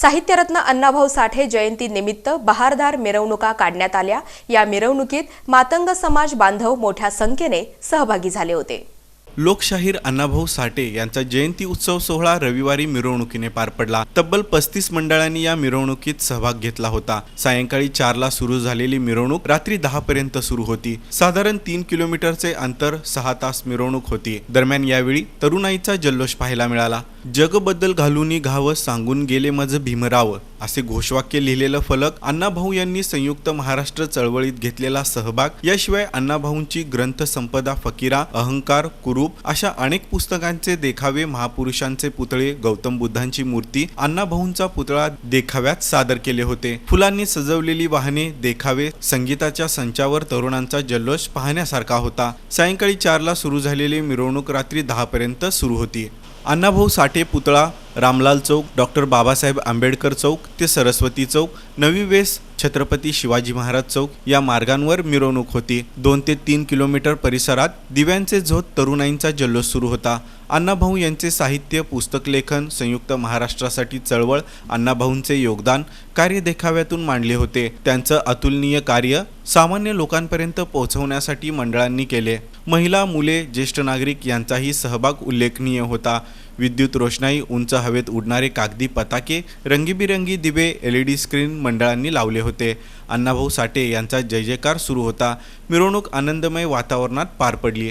साहित्यरत्न अण्णाभाऊ साठे जयंती निमित्त बहारदार मिरवणुका काढण्यात आल्या. या मिरवणुकीत मातंग समाज बांधव मोठ्या संख्येने सहभागी झाले होते. लोकशाहीर अण्णाभाऊ साठे यांचा जयंती उत्सव सोहळा रविवारी मिरवणुकीने पार पडला. तब्बल पस्तीस मंडळांनी या मिरवणुकीत सहभाग घेतला होता. सायंकाळी चारला सुरू झालेली मिरवणूक रात्री दहा पर्यंत सुरू होती. साधारण तीन किलोमीटरचे अंतर सहा तास मिरवणूक होती. दरम्यान यावेळी तरुणाईचा जल्लोष पाहायला मिळाला. जगबद्दल घालूनी घावं सांगून गेले माझं भीमराव असे घोषवाक्य लिहिलेलं फलक अण्णाभाऊ यांनी संयुक्त महाराष्ट्र चळवळीत घेतलेला सहभाग याशिवाय अण्णाभाऊंची ग्रंथसंपदा फकीरा अहंकार कुरूप अशा अनेक पुस्तकांचे देखावे महापुरुषांचे पुतळे गौतम बुद्धांची मूर्ती अण्णाभाऊंचा पुतळा देखाव्यात सादर केले होते. फुलांनी सजवलेली वाहने देखावे संगीताच्या संचावर तरुणांचा जल्लोष पाहण्यासारखा होता. सायंकाळी चारला सुरू झालेली मिरवणूक रात्री दहापर्यंत सुरू होती. अण्णाभाऊ साठे पुतळा रामलाल चौक डॉक्टर बाबासाहेब आंबेडकर चौक ते सरस्वती चौक नवी वेस छत्रपती शिवाजी महाराज चौक या मार्गांवर मिरवणूक होती. दोन ते तीन किलोमीटर परिसरात दिव्यांचे झोत तरुणाईंचा जल्लोष सुरू होता. अण्णाभाऊ यांचे साहित्य पुस्तक लेखन संयुक्त महाराष्ट्रासाठी चळवळ अण्णाभाऊंचे योगदान कार्य देखाव्यातून मांडले होते. त्यांचं अतुलनीय कार्य सामान्य लोकांपर्यंत पोहोचवण्यासाठी मंडळांनी केले. महिला मुले ज्येष्ठ नागरिक यांचाही सहभाग उल्लेखनीय होता. विद्युत रोषणाई उंच हवेत उडणारे कागदी पताके रंगीबिरंगी दिवे एल ई डी स्क्रीन मंडळांनी लावले होते अण्णाभाऊ साठे यांचा जय जयकार सुरू होता मिरवणूक आनंदमय वातावरणात पार पडली